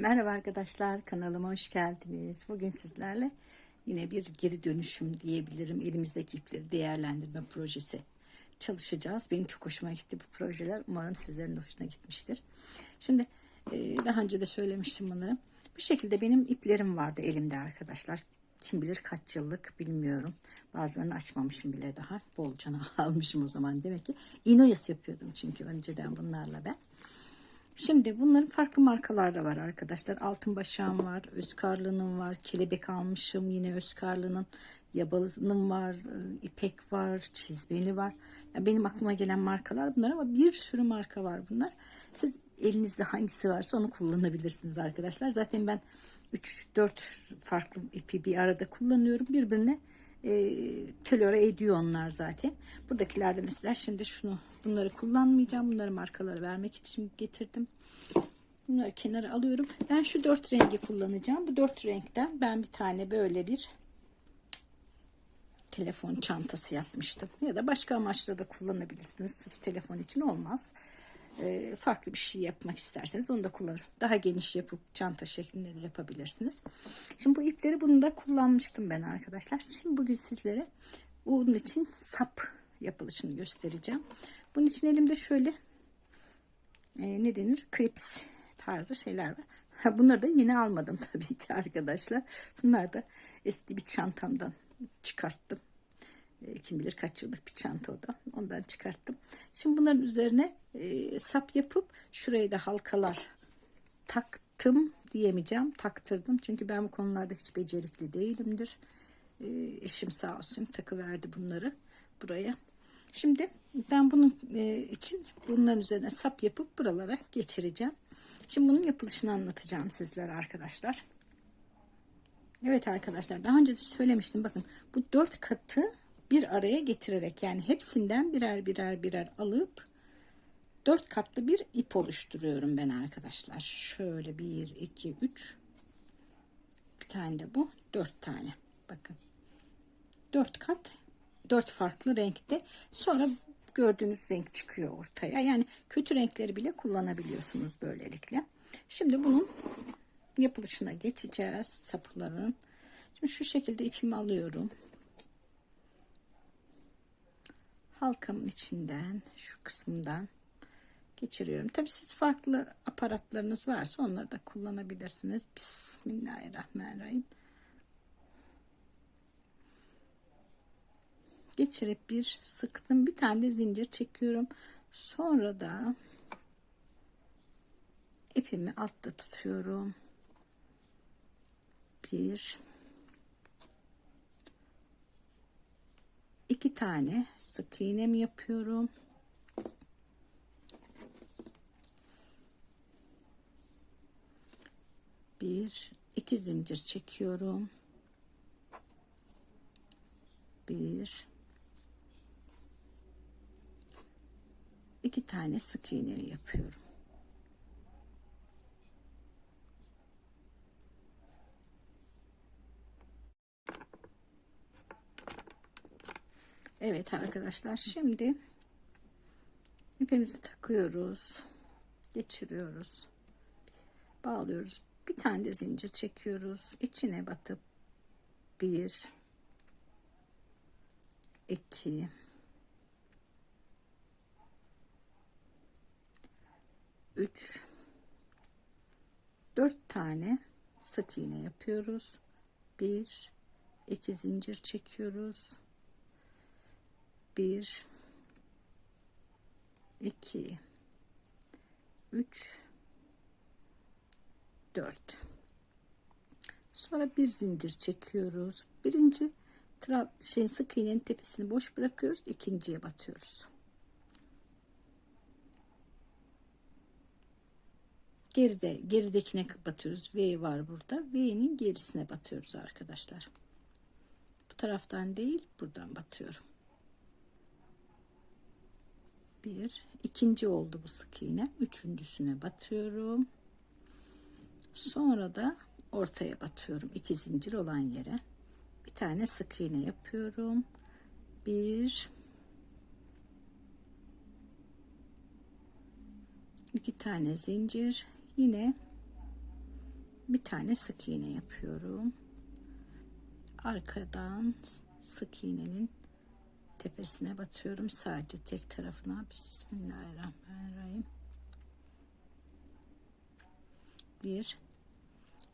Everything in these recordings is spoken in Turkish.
Merhaba arkadaşlar kanalıma hoş geldiniz. Bugün sizlerle yine bir geri dönüşüm diyebilirim. Elimizdeki ipleri değerlendirme projesi çalışacağız. Benim çok hoşuma gitti bu projeler. Umarım sizlerin de hoşuna gitmiştir. Şimdi e, daha önce de söylemiştim bunları. Bu şekilde benim iplerim vardı elimde arkadaşlar. Kim bilir kaç yıllık bilmiyorum. Bazılarını açmamışım bile daha. Bolcana almışım o zaman demek ki. İnoyas yapıyordum çünkü önceden bunlarla ben. Şimdi bunların farklı markalar da var arkadaşlar. Altın başağım var, Özkarlı'nın var, kelebek almışım yine Özkarlı'nın, yabalının var, e, ipek var, çizmeli var. Ya benim aklıma gelen markalar bunlar ama bir sürü marka var bunlar. Siz elinizde hangisi varsa onu kullanabilirsiniz arkadaşlar. Zaten ben 3-4 farklı ipi bir arada kullanıyorum. Birbirine e, tolere ediyor onlar zaten. Buradakilerde mesela şimdi şunu bunları kullanmayacağım. Bunları markaları vermek için getirdim. Bunları kenara alıyorum. Ben şu dört rengi kullanacağım. Bu dört renkten ben bir tane böyle bir telefon çantası yapmıştım. Ya da başka amaçla da kullanabilirsiniz. Sırf telefon için olmaz. E, farklı bir şey yapmak isterseniz onu da kullanır. Daha geniş yapıp çanta şeklinde de yapabilirsiniz. Şimdi bu ipleri bunu da kullanmıştım ben arkadaşlar. Şimdi bugün sizlere bunun için sap yapılışını göstereceğim. Bunun için elimde şöyle e, ne denir? Klips tarzı şeyler var. Bunları da yeni almadım tabii ki arkadaşlar. Bunlar da eski bir çantamdan çıkarttım. E, kim bilir kaç yıllık bir çanta o da. Ondan çıkarttım. Şimdi bunların üzerine e, sap yapıp şuraya da halkalar taktım diyemeyeceğim. Taktırdım. Çünkü ben bu konularda hiç becerikli değilimdir. E, eşim sağ olsun takıverdi bunları buraya. Şimdi ben bunun e, için bunların üzerine sap yapıp buralara geçireceğim. Şimdi bunun yapılışını anlatacağım sizlere arkadaşlar. Evet arkadaşlar daha önce de söylemiştim. Bakın bu dört katı bir araya getirerek yani hepsinden birer birer birer alıp dört katlı bir ip oluşturuyorum ben arkadaşlar. Şöyle bir, iki, üç. Bir tane de bu. Dört tane. Bakın. Dört kat. Dört farklı renkte. Sonra gördüğünüz renk çıkıyor ortaya. Yani kötü renkleri bile kullanabiliyorsunuz böylelikle. Şimdi bunun yapılışına geçeceğiz. Sapıların. Şimdi şu şekilde ipimi alıyorum. Halkamın içinden şu kısımdan geçiriyorum. Tabi siz farklı aparatlarınız varsa onları da kullanabilirsiniz. Bismillahirrahmanirrahim. Geçirip bir sıktım. Bir tane de zincir çekiyorum. Sonra da ipimi altta tutuyorum. Bir iki tane sık iğnemi yapıyorum. Bir, iki zincir çekiyorum. Bir, iki tane sık iğne yapıyorum. Evet arkadaşlar şimdi ipimizi takıyoruz. Geçiriyoruz. Bağlıyoruz. Bir tane de zincir çekiyoruz. İçine batıp bir iki üç dört tane sık iğne yapıyoruz. Bir iki zincir çekiyoruz 1 2 3 4 sonra bir zincir çekiyoruz. Birinci şey sık iğnenin tepesini boş bırakıyoruz. İkinciye batıyoruz. Geride geridekine batıyoruz. V var burada. V'nin gerisine batıyoruz arkadaşlar. Bu taraftan değil buradan batıyorum. Bir. İkinci oldu bu sık iğne. Üçüncüsüne batıyorum sonra da ortaya batıyorum iki zincir olan yere bir tane sık iğne yapıyorum bir iki tane zincir yine bir tane sık iğne yapıyorum. Arkadan sık iğnenin tepesine batıyorum sadece tek tarafına. Bismillahirrahmanirrahim. Bir,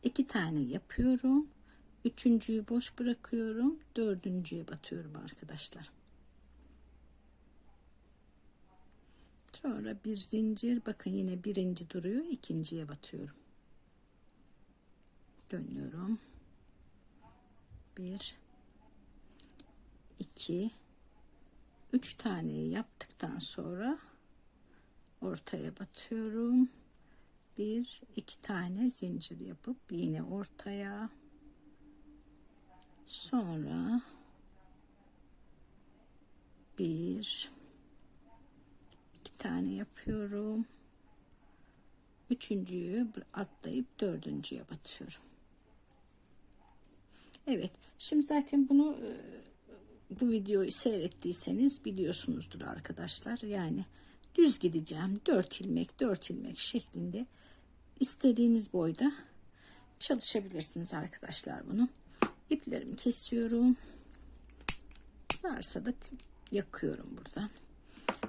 iki tane yapıyorum. Üçüncüyü boş bırakıyorum. Dördüncüye batıyorum arkadaşlar. Sonra bir zincir. Bakın yine birinci duruyor. ikinciye batıyorum. Dönüyorum. Bir, iki, üç tane yaptıktan sonra ortaya batıyorum. Bir, iki tane zincir yapıp yine ortaya. Sonra bir iki tane yapıyorum. Üçüncüyü atlayıp dördüncüye batıyorum. Evet şimdi zaten bunu e, bu videoyu seyrettiyseniz biliyorsunuzdur arkadaşlar. Yani düz gideceğim 4 ilmek 4 ilmek şeklinde istediğiniz boyda çalışabilirsiniz arkadaşlar bunu. İplerimi kesiyorum. Varsa da yakıyorum buradan.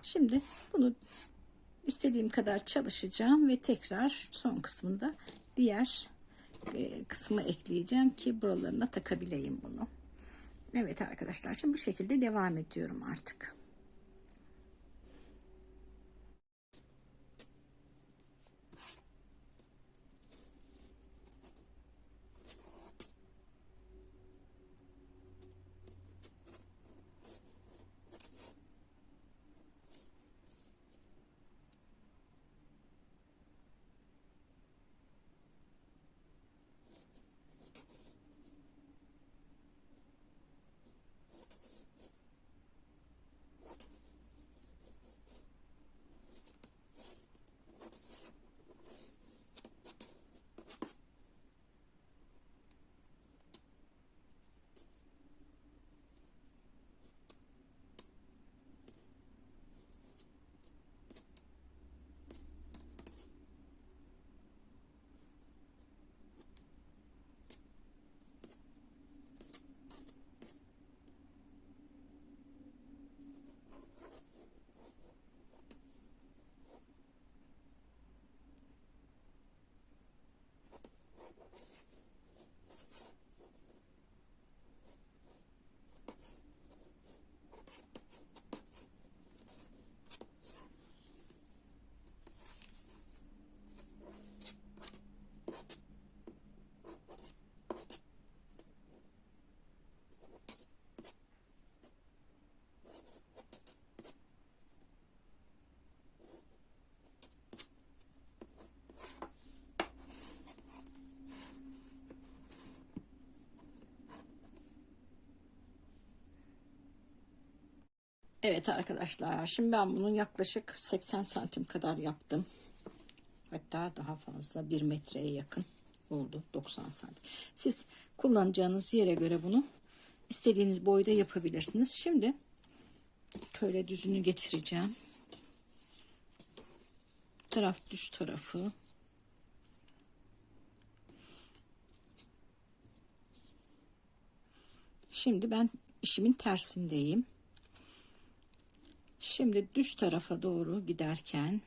Şimdi bunu istediğim kadar çalışacağım ve tekrar son kısmında diğer e, kısmı ekleyeceğim ki buralarına takabileyim bunu. Evet arkadaşlar şimdi bu şekilde devam ediyorum artık Evet arkadaşlar şimdi ben bunun yaklaşık 80 santim kadar yaptım. Hatta daha fazla 1 metreye yakın oldu 90 santim. Siz kullanacağınız yere göre bunu istediğiniz boyda yapabilirsiniz. Şimdi şöyle düzünü getireceğim. Taraf düz tarafı. Şimdi ben işimin tersindeyim. Şimdi düz tarafa doğru giderken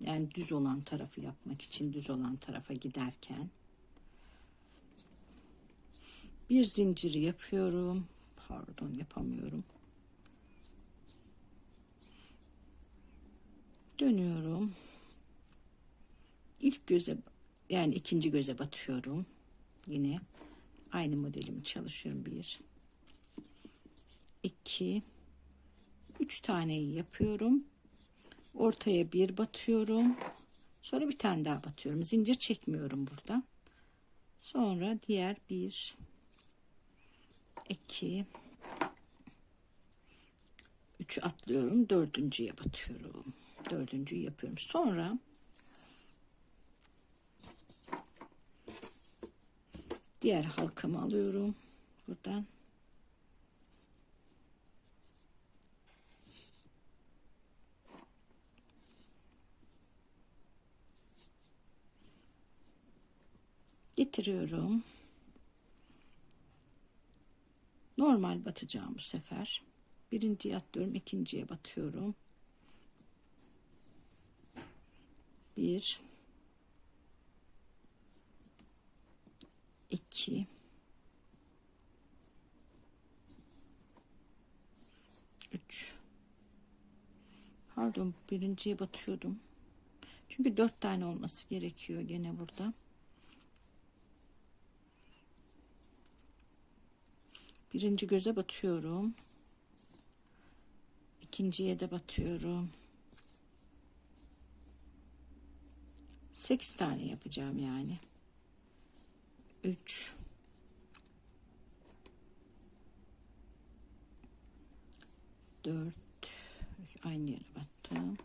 yani düz olan tarafı yapmak için düz olan tarafa giderken bir zinciri yapıyorum. Pardon yapamıyorum. Dönüyorum. İlk göze yani ikinci göze batıyorum. Yine aynı modelimi çalışıyorum. Bir, iki, 3 taneyi yapıyorum. Ortaya bir batıyorum. Sonra bir tane daha batıyorum. Zincir çekmiyorum burada. Sonra diğer bir, iki, üç atlıyorum. Dördüncüye batıyorum. Dördüncüyü yapıyorum. Sonra diğer halkamı alıyorum. Buradan Getiriyorum. Normal batacağım bu sefer. Birinciye atlıyorum, ikinciye batıyorum. Bir, iki, üç. Pardon, birinciye batıyordum. Çünkü dört tane olması gerekiyor gene burada. Birinci göze batıyorum. İkinciye de batıyorum. Sekiz tane yapacağım yani. Üç. Dört. Aynı yere battım.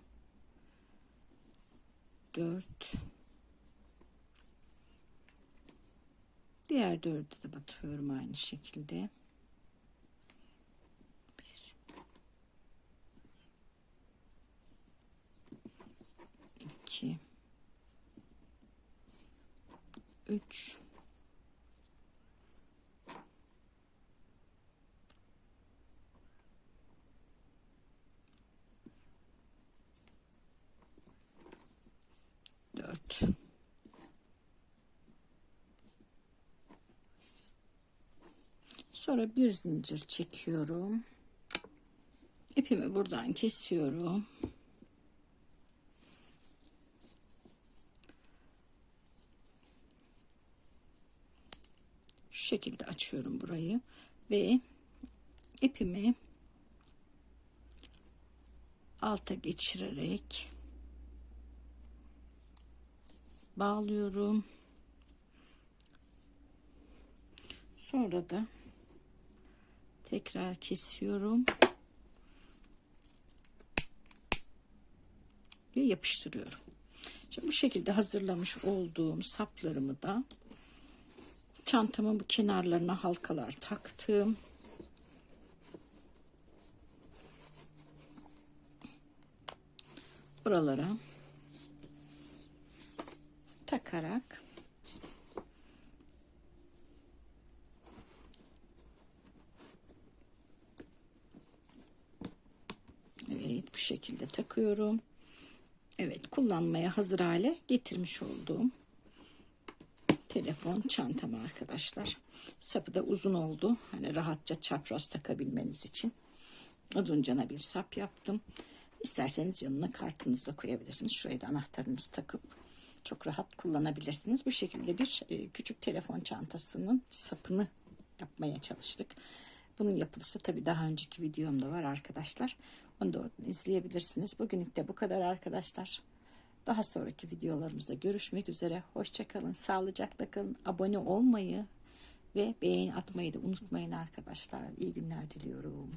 Dört. Diğer dördü de batıyorum aynı şekilde. 2 3 4 Sonra bir zincir çekiyorum. İpimi buradan kesiyorum. Şu şekilde açıyorum burayı ve ipimi alta geçirerek bağlıyorum. Sonra da tekrar kesiyorum. Ve yapıştırıyorum. Şimdi bu şekilde hazırlamış olduğum saplarımı da çantamın bu kenarlarına halkalar taktım. Buralara takarak Evet bu şekilde takıyorum. Evet kullanmaya hazır hale getirmiş olduğum telefon çantam arkadaşlar. Sapı da uzun oldu. Hani rahatça çapraz takabilmeniz için. Uzuncana bir sap yaptım. İsterseniz yanına kartınızı da koyabilirsiniz. Şuraya da anahtarınızı takıp çok rahat kullanabilirsiniz. Bu şekilde bir e, küçük telefon çantasının sapını yapmaya çalıştık. Bunun yapılısı tabii daha önceki videomda var arkadaşlar. Onu da izleyebilirsiniz. Bugünlük de bu kadar arkadaşlar. Daha sonraki videolarımızda görüşmek üzere. Hoşçakalın, sağlıcakla kalın. Abone olmayı ve beğeni atmayı da unutmayın arkadaşlar. İyi günler diliyorum.